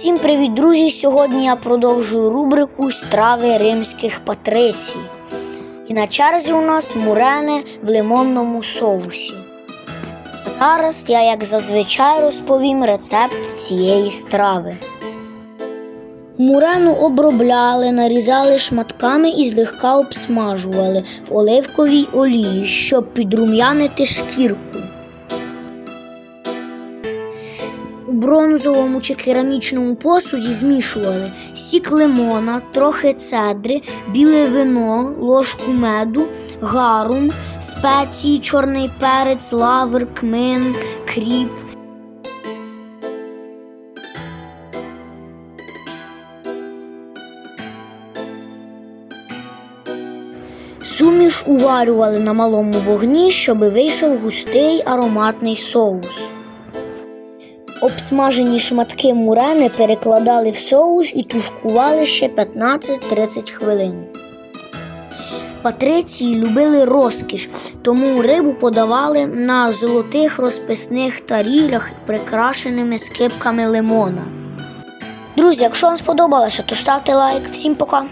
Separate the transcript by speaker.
Speaker 1: Всім привіт, друзі! Сьогодні я продовжую рубрику Страви римських патрицій. І на черзі у нас мурени в лимонному соусі. Зараз я, як зазвичай, розповім рецепт цієї страви. Мурену обробляли, нарізали шматками і злегка обсмажували в оливковій олії, щоб підрум'янити шкірку. У бронзовому чи керамічному посуді змішували сік лимона, трохи цедри, біле вино, ложку меду, гарум, спеції, чорний перець, лавр, кмин, кріп. Суміш уварювали на малому вогні, щоб вийшов густий ароматний соус. Обсмажені шматки мурени перекладали в соус і тушкували ще 15-30 хвилин. Патриції любили розкіш, тому рибу подавали на золотих розписних тарілях, прикрашеними скипками лимона. Друзі, якщо вам сподобалося, то ставте лайк. Всім пока!